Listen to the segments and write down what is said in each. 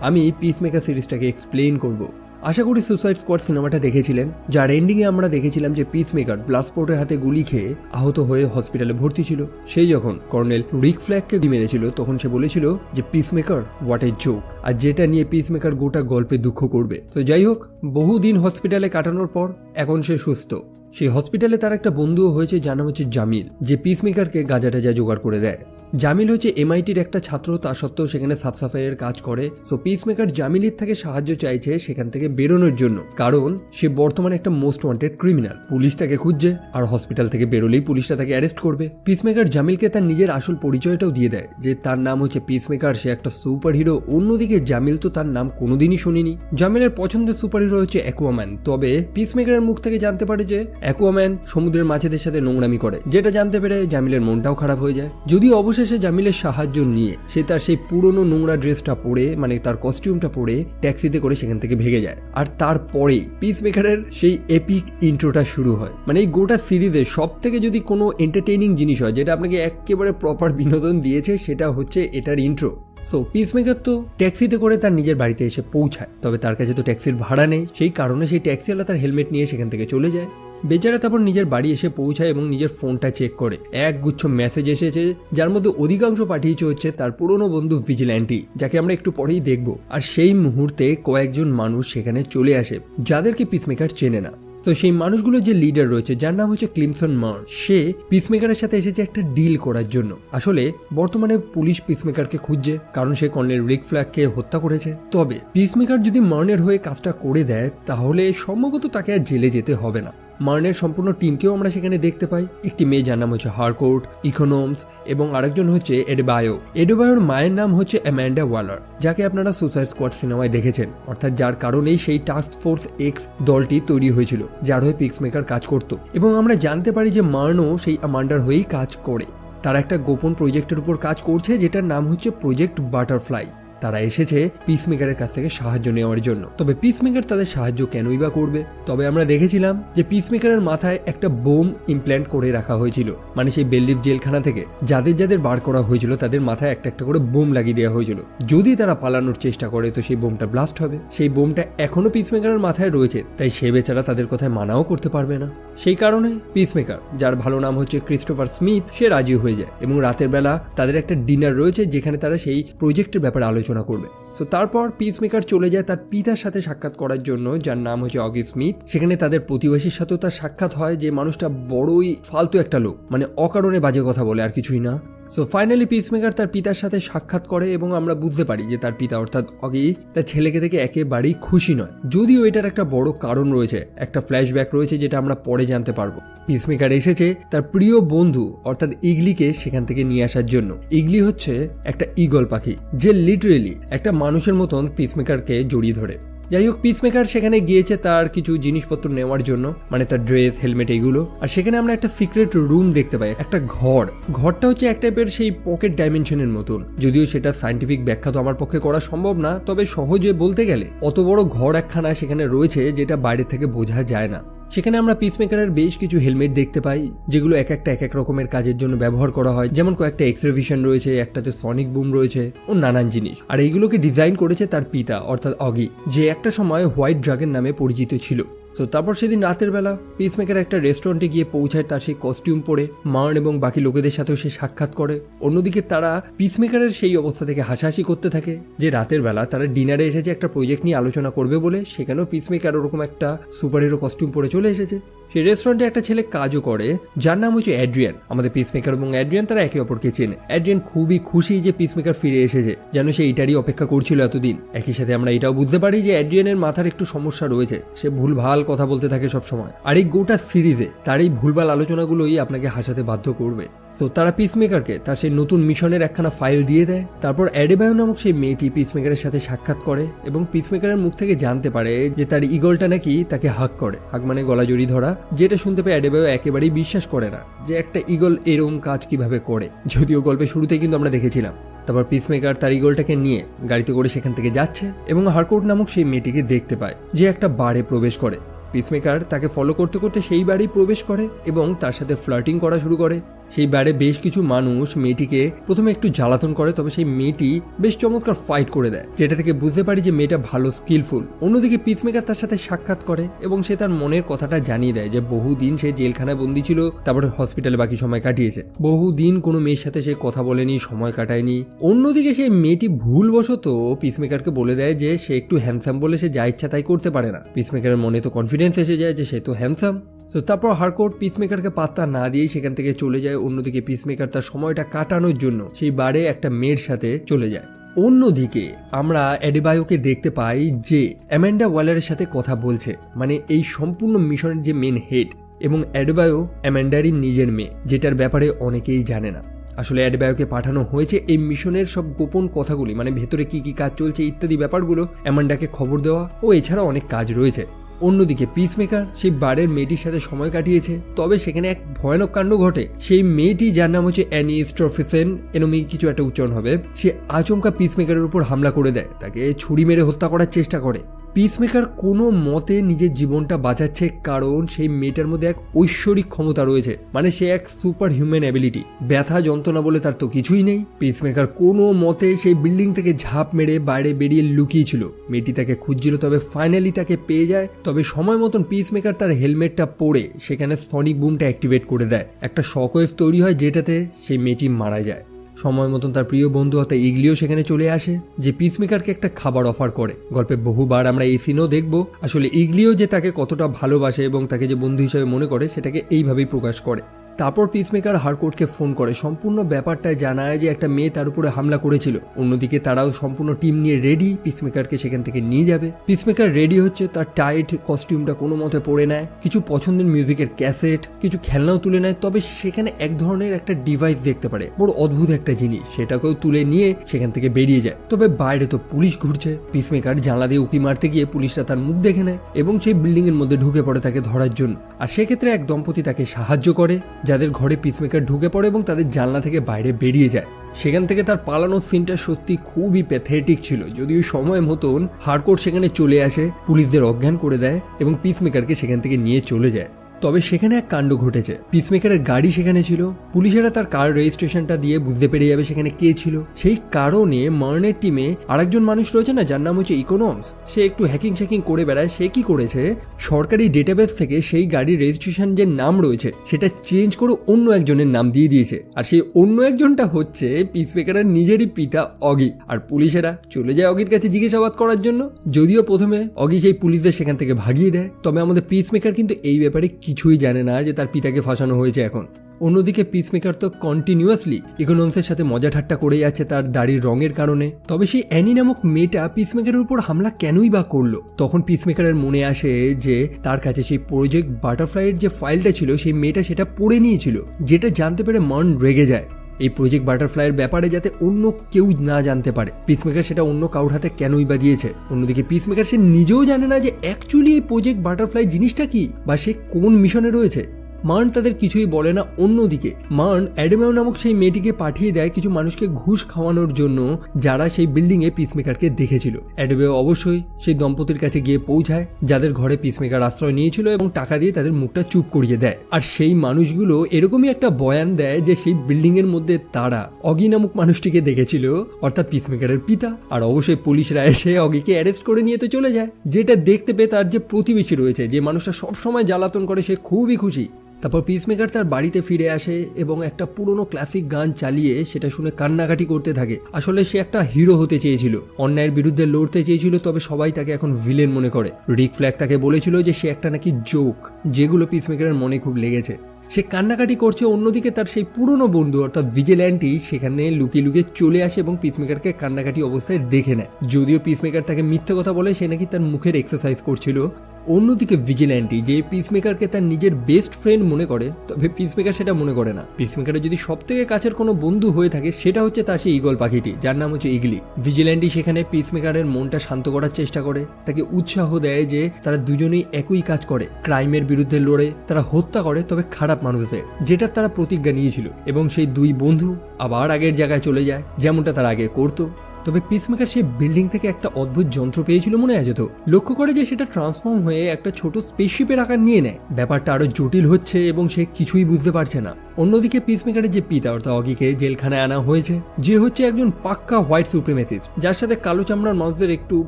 আমি peacemaker সিরিজটাকে explain করব। আশা করি সুসাইড স্কোয়াড সিনেমাটা দেখেছিলেন। যার এন্ডিংয়ে আমরা দেখেছিলাম যে পিসমেকার ব্লাসপোর্টের হাতে গুলি খেয়ে আহত হয়ে হসপিটালে ভর্তি ছিল। সেই যখন কর্নেল রিক ফ্ল্যাগকে মেরেছিল, তখন সে বলেছিল যে পিসমেকার হোয়াট এ জোক আর যেটা নিয়ে পিসমেকার গোটা গল্পে দুঃখ করবে। তো যাই হোক, বহুদিন হসপিটালে কাটানোর পর এখন সে সুস্থ। সেই হসপিটালে তার একটা বন্ধুও হয়েছে, যার নাম হচ্ছে জামিল যে পিসমেকারকে গাজা টাজা জোগাড় করে দেয়। জামিল হচ্ছে এমআইটির একটা ছাত্র, তা সত্ত্বেও সেখানে সাফ সাফাইয়ের কাজ করে। সো পিসমেকার জামিলির থেকে সাহায্য চাইছে সেখান থেকে বেরোনোর জন্য। কারণ, সে বর্তমানে একটা মোস্ট ওয়ান্টেড ক্রিমিনাল পুলিশ তাকে খুঁজছে আর হসপিটাল থেকে বেরোলেই পুলিশটা তাকে অ্যারেস্ট করবে। পিসমেকার জামিলকে তার নিজের আসল পরিচয়টাও দিয়ে দেয় যে তার নাম হচ্ছে পিসমেকার সে একটা সুপার হিরো অন্যদিকে জামিল তো তার নাম কোনোদিনই শুনিনি। জামিলের পছন্দের সুপার হিরো হচ্ছে অ্যাকুয়াম্যান তবে পিসমেকারের মুখ থেকে জানতে পারে যে অ্যাকুয়াম্যান সমুদ্রের মাছেদের সাথে নোংরামি করে। যেটা জানতে পেরে জামিলের মনটাও খারাপ হয়ে যায়। যদিও অবশেষে জামিলের সাহায্য নিয়ে সে তার সেই পুরনো নোংরা ড্রেসটা পরে মানে তার কস্টিউমটা পরে ট্যাক্সিতে করে সেখান থেকে ভেগে যায়। আর তারপরেই পিসমেকারের সেই এপিক ইন্ট্রোটা শুরু হয়। মানে এই গোটা সিরিজে সব থেকে যদি কোনো এন্টারটেইনিং জিনিস হয়, যেটা আপনাকে একেবারে প্রপার বিনোদন দিয়েছে, সেটা হচ্ছে এটার ইন্ট্রো সো পিসমেকার তো ট্যাক্সিতে করে তার নিজের বাড়িতে এসে পৌঁছায়। তবে তার কাছে তো ট্যাক্সির ভাড়া নেই। সেই কারণে সেই ট্যাক্সিওয়ালা তার হেলমেট নিয়ে সেখান থেকে চলে যায়। বেচারা তারপর নিজের বাড়ি এসে পৌঁছায় এবং নিজের ফোনটা চেক করে। এক গুচ্ছ মেসেজ এসেছে, যার মধ্যে অধিকাংশ পাঠিয়েছে হচ্ছে তার পুরনো বন্ধু ভিজিল্যান্টি যাকে আমরা একটু পরেই দেখব। আর সেই মুহূর্তে কয়েকজন মানুষ সেখানে চলে আসে, যাদেরকে পিসমেকার চেনে না। তো সেই মানুষগুলোর যে লিডার রয়েছে, যার নাম হচ্ছে ক্লিমসন মার সে পিসমেকারের সাথে এসেছে একটা ডিল করার জন্য। আসলে বর্তমানে পুলিশ পিসমেকারকে খুঁজছে, কারণ সে কর্নেল রিক ফ্ল্যাগকে হত্যা করেছে। তবে পিসমেকার যদি মার্নের হয়ে কাজটা করে দেয়, তাহলে সম্ভবত তাকে আর জেলে যেতে হবে না। মার্নের সম্পূর্ণ টিমকেও আমরা সেখানে দেখতে পাই। একটি মেয়ে যার নাম হচ্ছে হারকোর্ট ইকোনমস এবং আরেকজন হচ্ছে এডবায়ো। এডবায়োর মায়ের নাম হচ্ছে অ্যাম্যান্ডা ওয়ালার, যাকে আপনারা সুসাইড স্কোয়াড সিনেমায় দেখেছেন। অর্থাৎ যার কারণেই সেই টাস্ক ফোর্স এক্স দলটি তৈরি হয়েছিল, যার হয়ে পিক্সমেকার কাজ করত। এবং আমরা জানতে পারি যে মার্নও সেই আমান্ডার হয়েই কাজ করে। তারা একটা গোপন প্রজেক্টের উপর কাজ করছে, যেটার নাম হচ্ছে প্রজেক্ট বাটারফ্লাই তারা এসেছে পিসমেকারের কাছ থেকে সাহায্য নেওয়ার জন্য। তবে পিসমেকার তাদের সাহায্য কেনই বা করবে? তবে আমরা দেখেছিলাম যে পিসমেকারের মাথায় একটা বোম ইমপ্ল্যান্ট করে রাখা হয়েছিল মানে সেই বেল্লির জেলখানা থেকে। যাদের যাদের বার করা হয়েছিল তাদের মাথায় একটা একটা করে বোম লাগিয়ে দেওয়া হয়েছিল। যদি তারা পালানোর চেষ্টা করে তো সেই বোমটা ব্লাস্ট হবে। সেই বোমটা এখনও পিসমেকারের মাথায় রয়েছে, তাই সে বেচারা তাদের কথায় মানাও করতে পারবে না। সেই কারণে পিসমেকার যার ভালো নাম হচ্ছে ক্রিস্টোফার স্মিথ সে রাজি হয়ে যায় এবং রাতের বেলা তাদের একটা ডিনার রয়েছে, যেখানে তারা সেই প্রজেক্টের ব্যাপারে আলোচনা করবে। সো তারপর পিসমেকার চলে যায় তার পিতার সাথে সাক্ষাৎ করার জন্য, যার নাম হচ্ছে অগি স্মিথ। সেখানে তাদের প্রতিবেশীর সাথেও তার সাক্ষাৎ হয় যে, মানুষটা বড়ই ফালতু একটা লোক। মানে অকারণে বাজে কথা বলে, আর কিছুই না। সো ফাইনালি পিসমেকার তার পিতার সাথে সাক্ষাৎ করে এবং আমরা বুঝতে পারি যে তার পিতা অর্থাৎ অগি, তার ছেলেকে দেখে একেবারেই খুশি নয়। যদিও এটার একটা বড় কারণ রয়েছে, একটা ফ্ল্যাশব্যাক রয়েছে যেটা আমরা পরে জানতে পারব। পিসমেকার এসেছে তার প্রিয় বন্ধু, অর্থাৎ ইগলিকে সেখান থেকে নিয়ে আসার জন্য। ইগলি হচ্ছে একটা ইগল পাখি, যে লিটারেলি একটা মানুষের মতন পিসমেকারকে জড়িয়ে ধরে। যাই হোক পিসমেকার সেখানে গিয়েছে তার কিছু জিনিসপত্র নেওয়ার জন্য মানে তার ড্রেস হেলমেট এইগুলো আর সেখানে আমরা একটা সিক্রেট রুম দেখতে পাই, একটা ঘর। ঘরটা হচ্ছে এক টাইপের সেই পকেট ডাইমেনশনের মতন। যদিও সেটা সাইন্টিফিক ব্যাখ্যা তো আমার পক্ষে করা সম্ভব না, তবে সহজে বলতে গেলে, অত বড় ঘর একখানা সেখানে রয়েছে যেটা বাইরে থেকে বোঝা যায় না। সেখানে আমরা পিসমেকারের বেশ কিছু হেলমেট দেখতে পাই, যেগুলো এক একটা এক এক রকমের কাজের জন্য ব্যবহার করা হয়। যেমন কয়েকটা এক্সরেভিশন রয়েছে, একটাতে সনিক বুম রয়েছে, ও নানান জিনিস। আর এইগুলোকে ডিজাইন করেছে তার পিতা, অর্থাৎ অগি, যে একটা সময় হোয়াইট ড্রাগের নামে পরিচিত ছিল। সো তারপর সেদিন রাতের বেলা পিসমেকার একটা রেস্টুরেন্টে গিয়ে পৌঁছায় তার সেই কস্টিউম পরে মার্ন এবং বাকি লোকেদের সাথেও সে সাক্ষাৎ করে। অন্যদিকে তারা পিসমেকারের সেই অবস্থা থেকে হাসাহাসি করতে থাকে, যে রাতের বেলা তারা ডিনারে এসেছে একটা প্রজেক্ট নিয়ে আলোচনা করবে বলে, সেখানেও পিসমেকার ওরকম একটা সুপার হিরো কস্টিউম পরে চলে এসেছে। সেই রেস্টুরেন্টে একটা ছেলে কাজও করে, যার নাম হচ্ছে অ্যাড্রিয়ান। আমাদের পিসমেকার এবং অ্যাড্রিয়ান, তারা একে অপরকে চেনে। অ্যাড্রিয়ান খুবই খুশি যে পিসমেকার ফিরে এসেছে, যেন সে এটারই অপেক্ষা করছিল এতদিন। একই সাথে আমরা এটাও বুঝতে পারি যে অ্যাড্রিয়ানের মাথার একটু সমস্যা রয়েছে। সে ভুল ভালো কথা বলতে থাকে সবসময়। আর এই গোটা সিরিজে তার এই ভুলভাল আলোচনাগুলোই আপনাকে হাসাতে বাধ্য করবে। তো তারা পিসমেকারকে তার সেই নতুন মিশনের একখানা ফাইল দিয়ে দেয়, তারপর অ্যাডেবায়ো নামক সেই মেয়েটি পিসমেকারের সাথে সাক্ষাৎ করে এবং পিসমেকারের মুখ থেকে জানতে পারে যে তার ইগলটা নাকি তাকে হাক করে হাক মানে গলা জড়ি ধরা, যেটা শুনতে পেয়ে অ্যাডেবায়ো একেবারেই বিশ্বাস করে না যে একটা ইগল এরকম কাজ কীভাবে করে। যদিও গল্পের শুরুতেই কিন্তু আমরা দেখেছিলাম। তারপর পিসমেকার তার ইগলটাকে নিয়ে গাড়িতে করে সেখান থেকে যাচ্ছে এবং হারকোট নামক সেই মেয়েটিকে দেখতে পায় যে একটা বারে প্রবেশ করে। পিসমেকার তাকে ফলো করতে করতে সেই বাড়ি প্রবেশ করে এবং তার সাথে ফ্লার্টিং করা শুরু করে। সেই বারে বেশ কিছু মানুষ মেয়েটিকে প্রথমে একটু জ্বালাতন করে, তবে সেই মেয়েটি বেশ চমৎকার ফাইট করে দেয়, যেটা থেকে বুঝতে পারি যে মেয়েটা ভালো স্কিলফুল অন্যদিকে পিসমেকার তার সাথে সাক্ষাৎ করে এবং সে তার মনের কথাটা জানিয়ে দেয় যে বহুদিন সে জেলখানায় বন্দি ছিল, তারপরে হসপিটালে বাকি সময় কাটিয়েছে। বহুদিন কোনো মেয়ের সাথে সে কথা বলেনি, সময় কাটায়নি। অন্যদিকে সেই মেয়েটি ভুলবশত পিসমেকারকে বলে দেয় যে সে একটু হ্যান্ডসাম বলে সে যা ইচ্ছা তাই করতে পারে না। পিসমেকারের মনে তো কনফিডেন্স এসে যায় যে সে তো হ্যান্ডসাম তো তারপর হারকোর্ট পিসমেকারকে পাত্তা না দিয়েই সেখান থেকে চলে যায়। অন্যদিকে পিসমেকার তার সময়টা কাটানোর জন্য সেই বারে একটা মেয়ের সাথে চলে যায়। অন্যদিকে আমরা অ্যাডিবায়োকে দেখতে পাই যে অ্যামান্ডা ওয়ালারের সাথে কথা বলছে। মানে এই সম্পূর্ণ মিশনের যে মেন হেড এবং অ্যাডবায়ো অ্যামান্ডারই নিজের মেয়ে, যেটার ব্যাপারে অনেকেই জানে না। আসলে অ্যাডবায়োকে পাঠানো হয়েছে এই মিশনের সব গোপন কথাগুলি মানে ভেতরে কি কি কাজ চলছে ইত্যাদি ব্যাপারগুলো অ্যামান্ডাকে খবর দেওয়া ও এছাড়া অনেক কাজ রয়েছে। অন্যদিকে পিসমেকার সেই বারের মেয়েটির সাথে সময় কাটিয়েছে। তবে সেখানে এক ভয়ানক কাণ্ড ঘটে। সেই মেয়েটি, যার নাম হচ্ছে অ্যানি স্ট্রফিসেন এনমি কিছু একটা উচ্চারণ হবে, সে আচমকা পিসমেকারের উপর হামলা করে দেয়। তাকে ছুরি মেরে হত্যা করার চেষ্টা করে। পিসমেকার কোনো মতে নিজের জীবনটা বাঁচাচ্ছে কারণ সেই মেয়েটার মধ্যে এক ঐশ্বরিক ক্ষমতা রয়েছে। মানে সে এক সুপার হিউম্যান অ্যাবিলিটি ব্যথা যন্ত্রণা বলে তার তো কিছুই নেই। পিসমেকার কোনো মতে সেই বিল্ডিং থেকে ঝাঁপ মেরে বাইরে বেরিয়ে লুকিয়েছিল। মেয়েটি তাকে খুঁজছিল, তবে ফাইনালি তাকে পেয়ে যায়। তবে সময় মতন পিসমেকার তার হেলমেটটা পরে সেখানে সনিক বুমটা অ্যাক্টিভেট করে দেয়। একটা শকওয়েভ তৈরি হয় যেটাতে সেই মেয়েটি মারা যায়। সময় মতন তার প্রিয় বন্ধু অর্থাৎ ইগলিও সেখানে চলে আসে, যে পিসমেকারকে একটা খাবার অফার করে। গল্পে বহুবার আমরা এই সিনও দেখব। আসলে ইগলিও যে তাকে কতটা ভালোবাসে এবং তাকে যে বন্ধু হিসেবে মনে করে, সেটাকে এইভাবেই প্রকাশ করে। তারপর পিসমেকার হারকোর্টকে ফোন করে। সম্পূর্ণ ব্যাপারটা জানায় যে একটা মেয়ে তার উপরে হামলা করেছিল। অন্যদিকে তারাও সম্পূর্ণ টিম নিয়ে রেডি পিসমেকারকে সেখান থেকে নিয়ে যাবে। পিসমেকার রেডি হচ্ছে, তার টাইট কস্টিউমটা কোনো মতে পরে নেয়, কিছু পছন্দের মিউজিকের ক্যাসেট কিছু খেলনাও তুলে নেয়, তবে সেখানে এক ধরনের একটা ডিভাইস দেখতে পারে। বড় অদ্ভুত একটা জিনিস, সেটাকেও তুলে নিয়ে সেখান থেকে বেরিয়ে যায়। তবে বাইরে তো পুলিশ ঘুরছে। পিসমেকার জানলা দিয়ে উকি মারতে গিয়ে পুলিশরা তার মুখ দেখে নেয় এবং সেই বিল্ডিং এর মধ্যে ঢুকে পড়ে তাকে ধরার জন্য। আর সেক্ষেত্রে এক দম্পতি তাকে সাহায্য করে যাদের ঘরে পিসমেকার ঢুকে পড়ে এবং তাদের জানলা থেকে বাইরে বেরিয়ে যায়। সেখান থেকে তার পালানোর সিনটা সত্যি খুবই প্যাথেটিক ছিল। যদিও সময় মতন হারকোর্ট সেখানে চলে আসে, পুলিশদের অজ্ঞান করে দেয় এবং পিসমেকারকে সেখান থেকে নিয়ে চলে যায়। তবে সেখানে এক কাণ্ড ঘটেছে। পিসমেকারের গাড়ি সেখানে ছিল। পুলিশেরা তার কার রেজিস্ট্রেশনটা দিয়ে বুঝতে পেরে যাবে সেখানে কে ছিল। সেই কারণে মার্নের টিমে আরেকজন মানুষ রয়েছে না, যার নাম হচ্ছে ইকোনমস সে একটু হ্যাকিং শ্যাকিং করে বেড়ায়। সে কি করেছে? সরকারি ডেটাবেস থেকে সেই গাড়ির রেজিস্ট্রেশন যে নাম রয়েছে, সেটা চেঞ্জ করে অন্য একজনের নাম দিয়ে দিয়েছে। আর সেই অন্য একজনটা হচ্ছে পিসমেকারের নিজেরই পিতা অগি। আর পুলিশেরা চলে যায় অগির কাছে জিজ্ঞাসাবাদ করার জন্য। যদিও প্রথমে অগি সেই পুলিশদের সেখান থেকে ভাগিয়ে দেয়। তবে আমাদের পিসমেকার কিন্তু এই ব্যাপারে কিছুই জানে না যে তার পিতাকে ফাঁসানো হয়েছে এখন। অন্যদিকে পিসমেকার তো কন্টিনিউয়াসলি ইকোনমিক্সের সাথে মজা ঠাট্টা করে যাচ্ছে তার দাড়ির রঙের কারণে। তবে সেই অ্যানি নামক মেয়েটা পিসমেকারের উপর হামলা কেনই বা করল? তখন পিসমেকারের মনে আসে যে তার কাছে সেই প্রজেক্ট বাটারফ্লাইয়ের যে ফাইলটা ছিল, সেই মেয়েটা সেটা পড়ে নিয়েছিল, যেটা জানতে পেরে মন রেগে যায়। এই প্রজেক্ট বাটারফ্লাইয়ের ব্যাপারে যাতে অন্য কেউ না জানতে পারে। পিসমেকার সেটা অন্য কারোর হাতে কেনই বা দিয়েছে? অন্যদিকে পিসমেকার সে নিজেও জানে না যে অ্যাকচুয়ালি এই প্রজেক্ট বাটারফ্লাই জিনিসটা কি? বা সে কোন মিশনে রয়েছে? মার্ন তাদের কিছুই বলে না। অন্যদিকে, মার্ন অ্যাডেমাও নামক সেই মেয়েটিকে পাঠিয়ে দেয় কিছু মানুষকে ঘুষ খাওয়ানোর জন্য যারা সেই বিল্ডিংয়ে পিসমেকারকে দেখেছিল। অ্যাডেমেও অবশ্যই সেই দম্পতির কাছে গিয়ে পৌঁছায়, যাদের ঘরে পিসমেকার আশ্রয় নিয়েছিল এবং টাকা দিয়ে তাদের মুখটা চুপ করিয়ে দেয়। আর সেই মানুষগুলো এরকমই একটা বয়ান দেয় যে সেই বিল্ডিং এর মধ্যে তারা অগি নামক মানুষটিকে দেখেছিল, অর্থাৎ পিসমেকারের পিতা। আর অবশ্যই পুলিশরা এসে অগিকে অ্যারেস্ট করে নিয়ে তো চলে যায়। যেটা দেখতে পেয়ে তার যে প্রতিবেশী রয়েছে, যে মানুষটা সবসময় জ্বালাতন করে, সে খুবই খুশি। তারপর পিসমেকার তার বাড়িতে ফিরে আসে এবং একটা পুরনো ক্লাসিক গান চালিয়ে সেটা শুনে কান্নাকাটি করতে থাকে। আসলে সে একটা হিরো হতে চেয়েছিল। অন্যায়ের বিরুদ্ধে লড়তে চেয়েছিল, তবে সবাই তাকে এখন ভিলেন মনে করে। রিক ফ্ল্যাগ তাকে বলেছিল যে সে একটা নাকি জোক যেগুলো পিসমেকারের মনে খুব লেগেছে। সে কান্নাকাটি করছে, অন্যদিকে তার সেই পুরনো বন্ধু, অর্থাৎ ভিজিল্যান্টি সেখানে লুকিয়ে লুকিয়ে চলে আসে এবং পিসমেকারকে কান্নাকাটি অবস্থায় দেখে নেয়। যদিও পিসমেকার তাকে মিথ্যে কথা বলে, সে নাকি তার মুখের এক্সারসাইজ করছিল। অন্যদিকে ভিজিল্যান্টি যে পিসমেকারকে তার নিজের বেস্ট ফ্রেন্ড মনে করে, তবে পিসমেকার সেটা মনে করে না। পিসমেকারের যদি সব থেকে কাছের কোনো বন্ধু হয়ে থাকে, সেটা হচ্ছে তার সেই ইগল পাখিটি, যার নাম হচ্ছে ইগলি ভিজিল্যান্টি সেখানে পিসমেকারের মনটা শান্ত করার চেষ্টা করে, তাকে উৎসাহ দেয় যে তারা দুজনেই একই কাজ করে। ক্রাইমের বিরুদ্ধে লড়ে, তারা হত্যা করে, তবে খারাপ মানুষদের, যেটা তারা প্রতিজ্ঞা নিয়েছিল। এবং সেই দুই বন্ধু আবার আগের জায়গায় চলে যায়, যেমনটা তারা আগে করতো। তবে পিসমেকার সেই বিল্ডিং থেকে একটা অদ্ভুত যন্ত্র পেয়েছিল মনে আছে তো লক্ষ্য করে যে সেটা ট্রান্সফর্ম হয়ে একটা ছোট স্পেসশিপের আকার নিয়ে নেয়। ব্যাপারটা আরও জটিল হচ্ছে এবং সে কিছুই বুঝতে পারছে না। অন্যদিকে পিসমেকারের যে পিতা, অর্থাৎ অগিকে, জেলখানায় আনা হয়েছে, যে হচ্ছে একজন পাক্কা হোয়াইট সুপ্রিমেসিস যার সাথে কালো চামড়ার মানুষদের একটু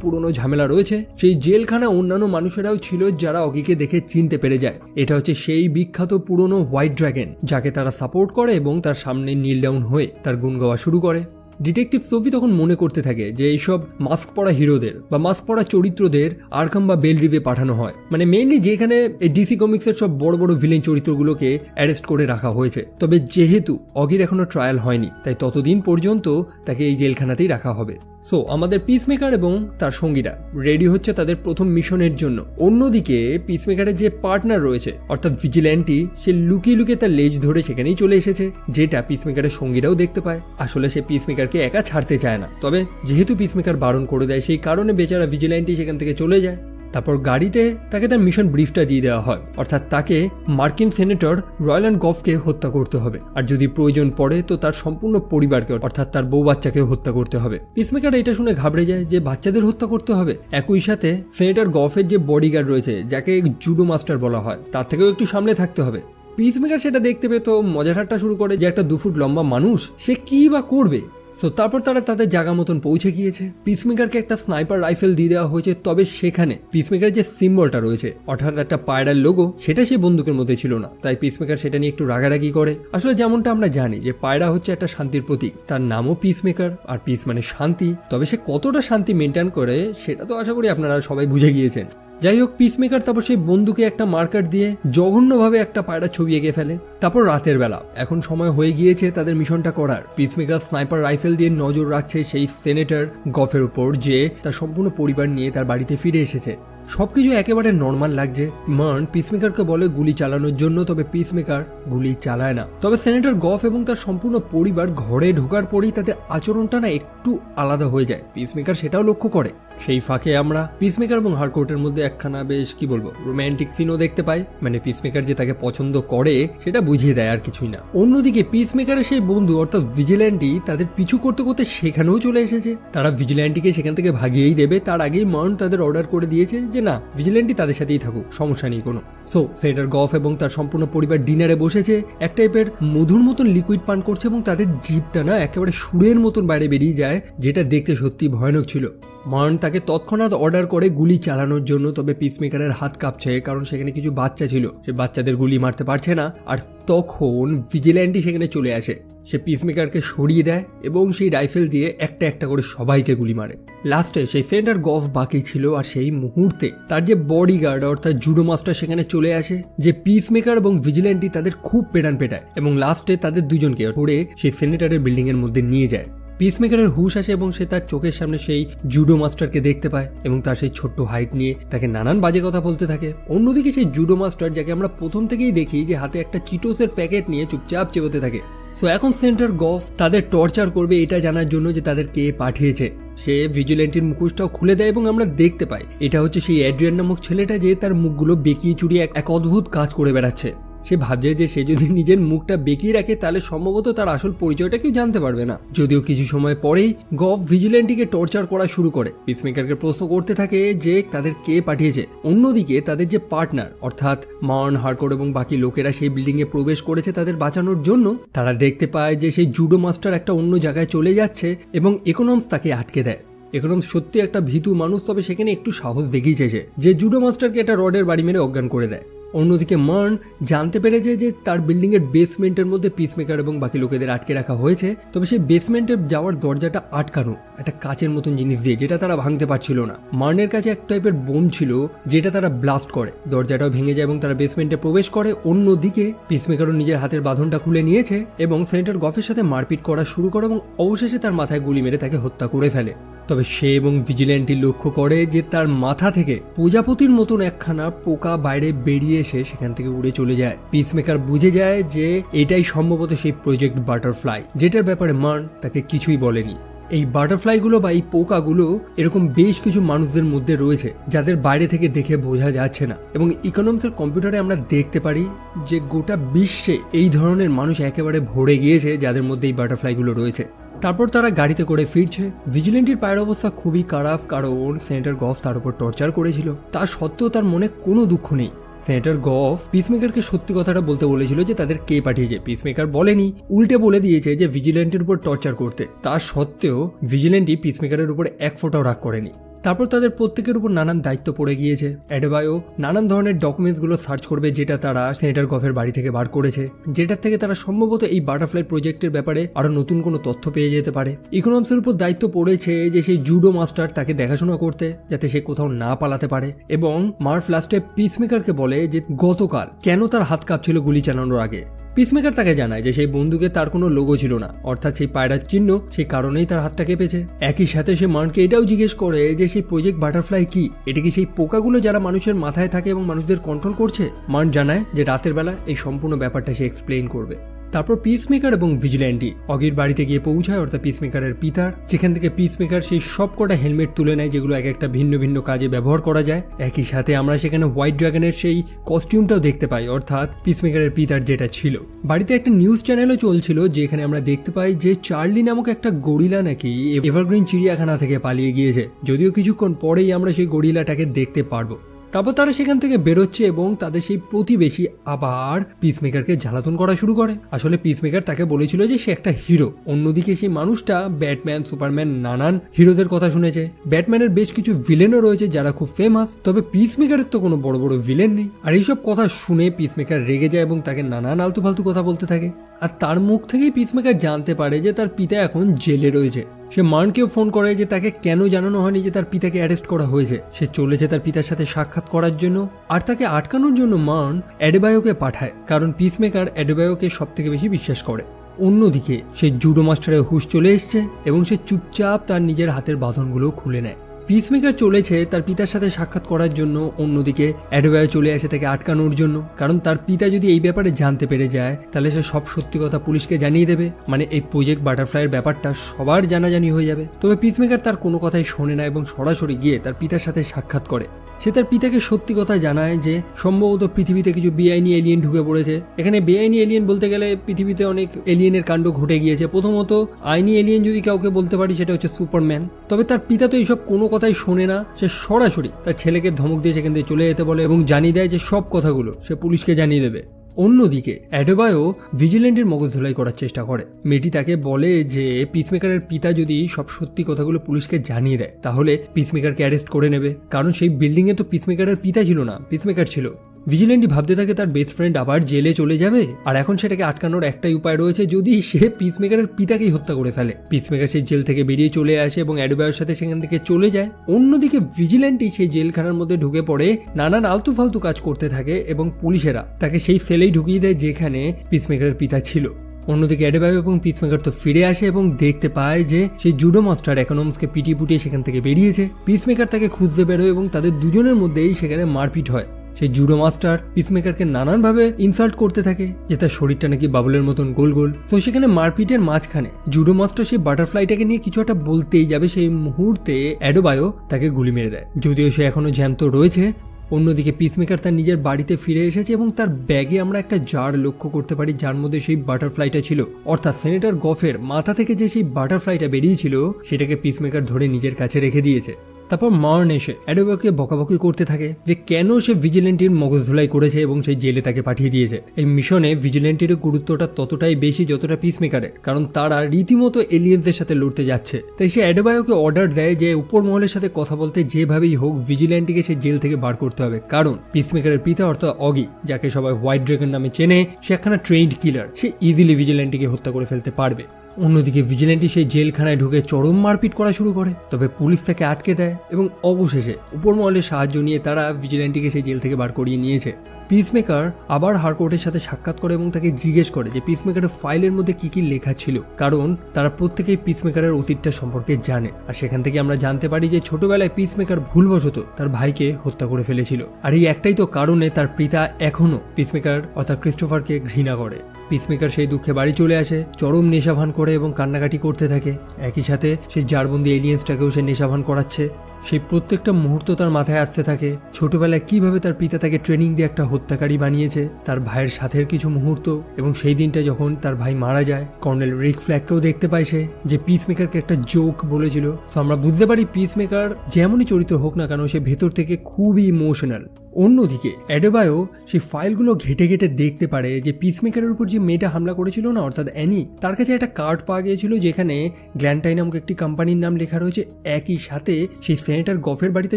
পুরনো ঝামেলা রয়েছে। সেই জেলখানা অন্যান্য মানুষেরাও ছিল যারা অগিকে দেখে চিনতে পেরে যায়। এটা হচ্ছে সেই বিখ্যাত পুরনো হোয়াইট ড্রাগন যাকে তারা সাপোর্ট করে এবং তার সামনে নীল ডাউন হয়ে তার গুণ গাওয়া শুরু করে। ডিটেকটিভ সোফি তখন মনে করতে থাকে যে এইসব মাস্ক পরা হিরোদের বা মাস্ক পরা চরিত্রদের আরকাম বা বেল রিভে পাঠানো হয়। মানে মেইনলি যেখানে এই ডিসি কমিক্সের সব বড় বড় ভিলেন চরিত্রগুলোকে অ্যারেস্ট করে রাখা হয়েছে। তবে যেহেতু অগির এখনও ট্রায়াল হয়নি, তাই ততদিন পর্যন্ত তাকে এই জেলখানাতেই রাখা হবে। সো আমাদের পিসমেকার এবং তার সঙ্গীরা রেডি হচ্ছে তাদের প্রথম মিশনের জন্য। অন্যদিকে পিসমেকারের যে পার্টনার রয়েছে, অর্থাৎ ভিজিল্যান্টি সে লুকিয়ে লুকিয়ে তার লেজ ধরে সেখানেই চলে এসেছে, যেটা পিসমেকারের সঙ্গীরাও দেখতে পায়। আসলে সে পিসমেকারকে একা ছাড়তে চায় না। তবে যেহেতু পিসমেকার বারণ করে দেয়, সেই কারণে বেচারা ভিজিল্যান্টি সেখান থেকে চলে যায়। তারপর গাড়িতে তাকে তার মিশন ব্রিফটা দিয়ে দেওয়া হয়। অর্থাৎ তাকে মার্কিন সেনেটর রয়্যাল অ্যান্ড গফকে হত্যা করতে হবে। আর যদি প্রয়োজন পড়ে, তো তার সম্পূর্ণ পরিবারকে, অর্থাৎ তার বউ বাচ্চাকেও হত্যা করতে হবে। পিসমেকার এটা শুনে ঘাবড়ে যায় যে বাচ্চাদের হত্যা করতে হবে। একই সাথে সেনেটর গফের যে বডিগার্ড রয়েছে, যাকে জুডো মাস্টার বলা হয়, তার থেকেও একটু সামনে থাকতে হবে। পিসমেকার সেটা দেখতে পেয়ে তো মজা ঠাট্টা শুরু করে যে একটা দু ফুট লম্বা মানুষ, সে কি বা করবে? সো তারপর তারা তাদের জায়গা মতন পৌঁছে গিয়েছে। পিসমেকারকে একটা স্নাইপার রাইফেল দিয়ে দেওয়া হয়েছে, তবে সেখানে পিসমেকার যে সিম্বলটা রয়েছে, অর্থাৎ একটা পায়রার লোগো সেটা সেই বন্দুকের মধ্যে ছিল না। তাই পিসমেকার সেটা নিয়ে একটু রাগারাগি করে। আসলে যেমনটা আমরা জানি যে, পায়রা হচ্ছে একটা শান্তির প্রতীক। তার নামও পিসমেকার আর পিস মানে শান্তি। তবে সে কতটা শান্তি মেনটেন করে, সেটা তো আশা করি আপনারা সবাই বুঝে গিয়েছেন। যাই হোক পিসমেকার তারপর সেই বন্ধুকে একটা মার্কার দিয়ে জঘন্যভাবে একটা পায়রা ছবি এঁকে ফেলে। তারপর রাতের বেলা। এখন সময় হয়ে গিয়েছে তাদের মিশনটা করার। পিসমেকার স্নাইপার রাইফেল দিয়ে নজর রাখছে সেই সেনেটর গফের উপর যে তার সম্পূর্ণ পরিবার নিয়ে তার বাড়িতে ফিরে এসেছে। সবকিছু একেবারে নর্মাল লাগছে। মান পিসমেকারকে বলে গুলি চালানোর জন্য, তবে পিসমেকার গুলি চালায় না। তবে সেনেটর গফ এবং তার সম্পূর্ণ পরিবার ঘরে ঢোকার পরেই তাদের আচরণটা না একটু আলাদা হয়ে যায়। পিসমেকার সেটাও লক্ষ্য করে। সেই ফাঁকে আমরা পিসমেকার এবং হারকোর্টের মধ্যে একখানা বেশ, কি বলব রোম্যান্টিক সিনও দেখতে পাই। মানে পিসমেকার যে তাকে পছন্দ করে, সেটা বুঝিয়ে দেয় আর কিছুই না। অন্যদিকে পিসমেকারের সেই বন্ধু, অর্থাৎ ভিজিল্যান্টি তাদের পিছু করতে করতে সেখানেও চলে এসেছে। তারা ভিজিল্যান্টিকে সেখান থেকে ভাগিয়েই দেবে। তার আগেই মাউন্ট তাদের অর্ডার করে দিয়েছে যে না ভিজিল্যান্টি তাদের সাথেই থাকুক, সমস্যা নেই কোনো। সো সেটার গফ এবং তার সম্পূর্ণ পরিবার ডিনারে বসেছে, এক টাইপের মধুর মতন লিকুইড পান করছে এবং তাদের জিপটা না একেবারে সুরের মতন বাইরে বেরিয়ে যায়, যেটা দেখতে সত্যি ভয়ানক ছিল। মান তাকে তৎক্ষণাৎ অর্ডার করে গুলি চালানোর জন্য, তবে পিসমেকারের হাত কাঁপছে, কারণ সেখানে কিছু বাচ্চা ছিল। সে বাচ্চাদের গুলি মারতে পারছে না, আর তখন ভিজিল্যান্টি সেখানে চলে আসে। সে পিসমেকারকে সরিয়ে দেয় এবং সেই রাইফেল দিয়ে একটা একটা করে সবাইকে গুলি মারে। লাস্টে সেই সেন্টার গফ বাকি ছিল আর সেই মুহূর্তে তার যে বডিগার্ড অর্থাৎ জুডো মাস্টার সেখানে চলে আসে, যে পিসমেকার এবং ভিজিল্যান্টি তাদের খুব পেটান পেটায় এবং লাস্টে তাদের দুজনকে ধরে সেই সেনেটারের বিল্ডিং এর মধ্যে নিয়ে যায়। পিসমেকারের হুশ আসে এবং সে তার চোখের সামনে সেই জুডো মাস্টারকে দেখতে পায় এবং তার সেই ছোট্ট হাইট নিয়ে তাকে নানান বাজে কথা বলতে থাকে। অন্যদিকে সেই জুডো মাস্টার যাকে আমরা প্রথম থেকেই দেখি, যে হাতে একটা চিটোসের প্যাকেট নিয়ে চুপচাপ চেপোতে থাকে। সো এখন সেন্টার গফ তাদের টর্চার করবে এটা জানার জন্য যে তাদের কে পাঠিয়েছে। সে ভিজিলেন্টির মুখোশটাও খুলে দেয় এবং আমরা দেখতে পাই। এটা হচ্ছে সেই অ্যাড্রিয়ান নামক ছেলেটা যে তার মুখগুলো বেঁকিয়ে চুরিয়ে এক অদ্ভুত কাজ করে বেড়াচ্ছে। সে ভাবছে যে সে যদি নিজের মুখটা বেঁকিয়ে রাখে, তাহলে সম্ভবত তার আসল পরিচয়টা কেউ জানতে পারবে না। যদিও কিছু সময় পরেই গভ ভিজিল্যান্টিকে টর্চার করা শুরু করে। পিসমেকারকে প্রশ্ন করতে থাকে যে তাদের কে পাঠিয়েছে। অন্যদিকে তাদের যে পার্টনার, অর্থাৎ মান হারকোড এবং বাকি লোকেরা সেই বিল্ডিং এ প্রবেশ করেছে তাদের বাঁচানোর জন্য, তারা দেখতে পায় যে সেই জুডো মাস্টার একটা অন্য জায়গায় চলে যাচ্ছে এবং ইকোনমস তাকে আটকে দেয়। একদম সত্যি একটা ভীতু মানুষ, তবে সেখানে একটু সাহস দেখিয়েছে যে জুডো মাস্টারকে একটা রডের বাড়ি মেরে অজ্ঞান করে দেয়। অন্যদিকে মার্ন জানতে পেরেছে যে তার বিল্ডিং এর বেসমেন্টের মধ্যে পিসমেকার এবং বাকি লোকেদের আটকে রাখা হয়েছে, তবে সেই বেসমেন্টে যাওয়ার দরজাটা আটকানো একটা কাচের মতন জিনিস দিয়ে, যেটা তারা ভাঙতে পারছিল না। মার্নের কাছে এক টাইপের বোম ছিল, যেটা তারা ব্লাস্ট করে। দরজাটাও ভেঙে যায় এবং তারা বেসমেন্টে প্রবেশ করে। অন্যদিকে পিসমেকারও নিজের হাতের বাঁধনটা খুলে নিয়েছে এবং সেনেটর গফের সাথে মারপিট করা শুরু করে এবং অবশেষে তার মাথায় গুলি মেরে তাকে হত্যা করে ফেলে। তবে সে এবং ভিজিল্যান্টি লক্ষ্য করে যে তার মাথা থেকে প্রজাপতির মতন একখানা পোকা বাইরে বেরিয়ে এসে সেখান থেকে উড়ে চলে যায়। পিসমেকার বুঝে যায় যে এটাই সম্ভবত সেই প্রজেক্ট বাটারফ্লাই যেটার ব্যাপারে মান তাকে কিছুই বলেনি। এই বাটারফ্লাইগুলো বা এই পোকাগুলো এরকম বেশ কিছু মানুষদের মধ্যে রয়েছে, যাদের বাইরে থেকে দেখে বোঝা যাচ্ছে না। এবং ইকোনমিক্সের কম্পিউটারে আমরা দেখতে পারি যে গোটা বিশ্বে এই ধরনের মানুষ একেবারে ভরে গিয়েছে যাদের মধ্যে এই বাটারফ্লাইগুলো রয়েছে। তারপর তারা গাড়িতে করে ফিরছে। ভিজিলেন্টির পায়ের অবস্থা খুবই খারাপ, কারণ সেনেটার গফ তার উপর টর্চার করেছিল। তা সত্ত্বেও তার মনে কোনো দুঃখ নেই। সেনেটর গফ পিসমেকারকে সত্যি কথাটা বলতে বলেছিল যে তাদের কে পাঠিয়েছে। পিসমেকার বলেনি, উল্টে বলে দিয়েছে যে ভিজিলেন্টের উপর টর্চার করতে। তা সত্ত্বেও ভিজিলেন্টই পিসমেকারের উপর এক ফোটাও রাগ করেনি। তারপর তাদের প্রত্যেকের উপর নানান দায়িত্ব পড়ে গিয়েছে। অ্যাডোবায়ো নানান ধরনের ডকুমেন্টসগুলো সার্চ করবে যেটা তারা সেনেটার গফের বাড়ি থেকে বার করেছে, যেটার থেকে তারা সম্ভবত এই বাটারফ্লাই প্রজেক্টের ব্যাপারে আরও নতুন কোনো তথ্য পেয়ে যেতে পারে। ইকোনমিক্সের উপর দায়িত্ব পড়েছে যে সেই জুডো মাস্টার তাকে দেখাশোনা করতে, যাতে সে কোথাও না পালাতে পারে। এবং মার্ফ লাস্টে পিসমেকারকে বলে যে, গতকাল কেন তার হাত কাঁপছিল গুলি চালানোর আগে? পিসমেকার তাকে জানায় যে সেই বন্দুকে তার কোনো লোগো ছিল না। অর্থাৎ সেই পায়রার চিহ্ন সেই কারণেই তার হাতটা কেঁপেছে। একই সাথে সে মার্নকে এটাও জিজ্ঞেস করে যে সেই প্রজেক্ট বাটারফ্লাই কি? এটা কি সেই পোকাগুলো যারা মানুষের মাথায় থাকে এবং মানুষদের কন্ট্রোল করছে? মার্ন জানায় যে রাতের বেলা এই সম্পূর্ণ ব্যাপারটা সে এক্সপ্লেইন করবে। তারপর পিসমেকার এবং ভিজিল্যান্টি অগির বাড়িতে গিয়ে পৌঁছায়, অর্থাৎ পিসমেকারের পিতার। যেখান থেকে পিসমেকার সেই সব কটা হেলমেট তুলে নেয়, যেগুলো এক একটা ভিন্ন ভিন্ন কাজে ব্যবহার করা যায়। একই সাথে আমরা সেখানে হোয়াইট ড্রাগনের সেই কস্টিউমটাও দেখতে পাই, অর্থাৎ পিসমেকারের পিতার যেটা ছিল। বাড়িতে একটা নিউজ চ্যানেলও চলছিল, যেখানে আমরা দেখতে পাই যে চার্লি নামক একটা গরিলা নাকি এভারগ্রিন চিড়িয়াখানা থেকে পালিয়ে গিয়েছে। যদিও কিছুক্ষণ পরেই আমরা সেই গরিলাটাকে দেখতে পারব। তারপর তারা সেখান থেকে বেরোচ্ছে এবং তাদের সেই প্রতিবেশী আবার পিসমেকারকে জ্বালাতন করা শুরু করে। আসলে পিসমেকার তাকে বলেছিল যে সে একটা হিরো অন্যদিকে সেই মানুষটা ব্যাটম্যান সুপারম্যান নানান হিরোদের কথা শুনেছে। ব্যাটম্যানের বেশ কিছু ভিলেনও রয়েছে যারা খুব ফেমাস তবে পিসমেকারের তো কোনো বড় বড় ভিলেন নেই। আর এইসব কথা শুনে পিসমেকার রেগে যায় এবং তাকে নানান আলতু ফালতু কথা বলতে থাকে। আর তার মুখ থেকেই পিসমেকার জানতে পারে যে তার পিতা এখন জেলে রয়েছে। সে মার্নকেও ফোন করে যে তাকে কেন জানানো হয়নি যে তার পিতাকে অ্যারেস্ট করা হয়েছে। সে চলেছে তার পিতার সাথে সাক্ষাৎ করার জন্য আর তাকে আটকানোর জন্য মার্ন অ্যাডেবায়োকে পাঠায়, কারণ পিসমেকার অ্যাডেবায়োকে সব থেকে বেশি বিশ্বাস করে। অন্যদিকে সে জুডো মাস্টারের হুশ চলে এসছে এবং সে চুপচাপ তার নিজের হাতের বাঁধনগুলো খুলে নেয়। পিসমেকার চলেছে তার পিতার সাথে সাক্ষাৎ করার জন্য অন্যদিকে অ্যাডোবায় চলে আসে তাকে আটকানোর জন্য। কারণ তার পিতা যদি এই ব্যাপারে জানতে পেরে যায়, তাহলে সে সব সত্যি কথা পুলিশকে জানিয়ে দেবে। মানে এই প্রজেক্ট বাটারফ্লাইয়ের ব্যাপারটা সবার জানাজানি হয়ে যাবে। তবে পিসমেকার তার কোনো কথাই শোনে না এবং সরাসরি গিয়ে তার পিতার সাথে সাক্ষাৎ করে। সে তার পিতাকে সত্যি কথা জানায় যে সম্ভবত পৃথিবীতে কিছু বেআইনি এলিয়েন ঢুকে পড়েছে। এখানে বেআইনি এলিয়েন বলতে গেলে পৃথিবীতে অনেক এলিয়েনের কাণ্ড ঘটে গিয়েছে। প্রথমত, আইনি এলিয়েন যদি কাউকে বলতে পারি, সেটা হচ্ছে সুপারম্যান। তবে তার পিতা তো এইসব কোনো কথাই শোনে না। সে সরাসরি তার ছেলেকে ধমক দিয়ে সেখান থেকে চলে যেতে বলে এবং জানিয়ে দেয় যে সব কথাগুলো সে পুলিশকে জানিয়ে দেবে। অন্যদিকে, অ্যাডোবায়ও ভিজিল্যান্ডের মগজ ধোলাই করার চেষ্টা করে। মেয়েটি তাকে বলে যে, পিসমেকারের পিতা যদি সব সত্যি কথাগুলো পুলিশকে জানিয়ে দেয়, তাহলে পিসমেকারকে অ্যারেস্ট করে নেবে। কারণ সেই বিল্ডিংয়ে তো পিসমেকারের পিতা ছিল না, পিসমেকার ছিল। ভিজিল্যান্টি ভাবতে থাকে তার বেস্ট ফ্রেন্ড আবার জেলে চলে যাবে? আর এখন সেটাকে আটকানোর একটাই উপায় রয়েছে, যদি সে পিসমেকারের পিতাকেই হত্যা করে ফেলে। পিসমেকার সেই জেল থেকে বেরিয়ে চলে আসে এবং অ্যাডোবায়োর সাথে সেখান থেকে চলে যায়। অন্যদিকে ভিজিল্যান্টি সেই জেলখানার মধ্যে ঢুকে পড়ে, নানান আলতু ফালতু কাজ করতে থাকে এবং পুলিশেরা তাকে সেই সেলেই ঢুকিয়ে দেয় যেখানে পিসমেকারের পিতা ছিল। অন্যদিকে অ্যাডেবায়ো এবং পিসমেকার তো ফিরে আসে এবং দেখতে পায় যে সেই জুডো মাস্টার একনমসকে পিটিয়ে পুটিয়ে সেখান থেকে বেরিয়েছে। পিসমেকার তাকে খুঁজতে বেরোয় এবং তাদের দুজনের মধ্যেই সেখানে মারপিট হয়। সেই জুডো মাস্টার পিসমেকারকে নানানভাবে ইনসাল্ট করতে থাকে, যে তার শরীরটা নাকি বাবলের মতন গোল গোল। তো সেখানে মারপিটের মাঝখানে জুডো মাস্টার সেই বাটারফ্লাইটাকে নিয়ে কিছু একটা বলতেই যাবে, সেই মুহূর্তে অ্যাডোবায়ো তাকে গুলি মেরে দেয়। যদিও সে এখনও জ্যান্ত রয়েছে, অন্যদিকে পিসমেকার তার নিজের বাড়িতে ফিরে এসেছে এবং তার ব্যাগে আমরা একটা জার লক্ষ্য করতে পারি, যার মধ্যে সেই বাটারফ্লাইটা ছিল। অর্থাৎ সেনেটর গফের মাথা থেকে যে সেই বাটারফ্লাইটা বেরিয়েছিল, সেটাকে পিসমেকার ধরে নিজের কাছে রেখে দিয়েছে। তারপর মার্ন এসে অ্যাডোবাকে বকাবকি করতে থাকে যে কেন সে ভিজিলেন্টির মগজ ধুলাই করেছে এবং সেই জেলে তাকে পাঠিয়ে দিয়েছে। এই মিশনে ভিজিলেন্টির গুরুত্বটা ততটাই বেশি যতটা পিসমেকারের কারণ তারা রীতিমতো এলিয়েন্সদের সাথে লড়তে যাচ্ছে। তাই সে অ্যাডোবায়োকে অর্ডার দেয় যে উপর মহলের সাথে কথা বলতে যেভাবেই হোক ভিজিল্যান্টিকে সে জেল থেকে বার করতে হবে। কারণ পিসমেকারের পিতা অর্থাৎ অগি, যাকে সবাই হোয়াইট ড্রাগন নামে চেনে, সে একখানা ট্রেন্ড কিলার সে ইজিলি ভিজিল্যান্টিকে হত্যা করে ফেলতে পারবে। অন্যদিকে ভিজিল্যান্টি সেই জেলখানায় ঢুকে চরম মারপিট করা শুরু করে। তবে পুলিশ তাকে আটকে দেয় এবং অবশেষে উপর মহলের সাহায্য নিয়ে তারা ভিজিল্যান্টিকে সেই জেল থেকে বার করিয়ে নিয়েছে। পিসমেকার আবার হারকোর্টের সাথে সাক্ষাৎ করে এবং তাকে জিজ্ঞেস করে যে পিসমেকারের ফাইলের মধ্যে কি কি লেখা ছিল, কারণ তারা প্রত্যেকেই পিসমেকারের অতীতটা সম্পর্কে জানে। আর সেখান থেকে আমরা জানতে পারি যে ছোটবেলায় পিসমেকার ভুলবশত তার ভাইকে হত্যা করে ফেলেছিল। আর এই একটাই তো কারণে তার পিতা এখনও পিসমেকার অর্থাৎ ক্রিস্টোফারকে ঘৃণা করে। পিসমেকার সেই দুঃখে বাড়ি চলে আসে, চরম নেশাভান করে এবং কান্নাকাটি করতে থাকে। একই সাথে সেই জারবন্দি এলিয়েন্সটাকেও সে নেশাভান করাচ্ছে। সেই প্রত্যেকটা মুহূর্ত তার মাথায় আসতে থাকে। ছোটবেলায় কীভাবে তার পিতা তাকে ট্রেনিং দিয়ে একটা হত্যাকারী বানিয়েছে, তার ভাইয়ের সাথের কিছু মুহূর্ত এবং সেই দিনটা যখন তার ভাই মারা যায়, কর্নেল রিক ফ্ল্যাগকেও দেখতে পায় সে যে পিসমেকারকে একটা জোক বলেছিল। তো আমরা বুঝতে পারি পিসমেকার যেমনই চরিত্র হোক না কেন, সে ভেতর থেকে খুবই ইমোশনাল অন্যদিকে অ্যাডোবায়ও সেই ফাইলগুলো ঘেটে ঘেটে দেখতে পারে যে পিসমেকারের উপর যে মেয়েটা হামলা করেছিল না, অর্থাৎ অ্যানি তার কাছে একটা কার্ড পাওয়া গিয়েছিল যেখানে গ্ল্যান্টাই নামক একটি কোম্পানির নাম লেখা রয়েছে। একই সাথে সেই সেনেটার গফের বাড়িতে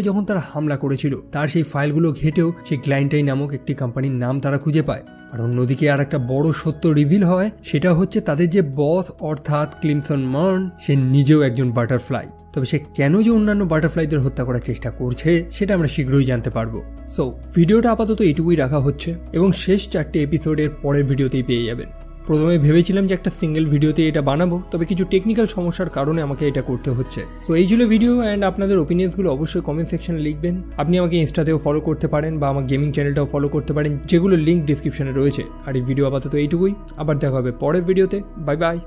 যখন তারা হামলা করেছিল, তার সেই ফাইলগুলো ঘেটেও সেই গ্ল্যান্টাই নামক একটি কোম্পানির নাম তারা খুঁজে পায়। আর অন্যদিকে আর একটা বড় সত্য রিভিল হয়, সেটা হচ্ছে তাদের যে বস অর্থাৎ ক্লিমসন মার্ন সে নিজেও একজন বাটারফ্লাই তবে সে কেন যে অন্যান্য বাটারফ্লাইদের হত্যা করার চেষ্টা করছে, সেটা আমরা শীঘ্রই জানতে পারব। সো ভিডিওটা আপাতত এটুকুই রাখা হচ্ছে, এবং শেষ চারটে এপিসোডের পরের ভিডিওতেই পেয়ে যাবেন। প্রথমে ভেবেছিলাম যে একটা সিঙ্গেল ভিডিওতে এটা বানাবো, তবে কিছু টেকনিক্যাল সমস্যার কারণে আমাকে এটা করতে হচ্ছে। সো এই ছিল ভিডিও অ্যান্ড আপনাদের ওপিনিয়ন্সগুলো অবশ্যই কমেন্ট সেকশনে লিখবেন। আপনি আমাকে ইনস্টাতেও ফলো করতে পারেন বা আমার গেমিং চ্যানেলটাও ফলো করতে পারেন যেগুলো লিঙ্ক ডিসক্রিপশনে রয়েছে। আর এই ভিডিও আপাতত এইটুকুই। আবার দেখা হবে পরের ভিডিওতে বাই বাই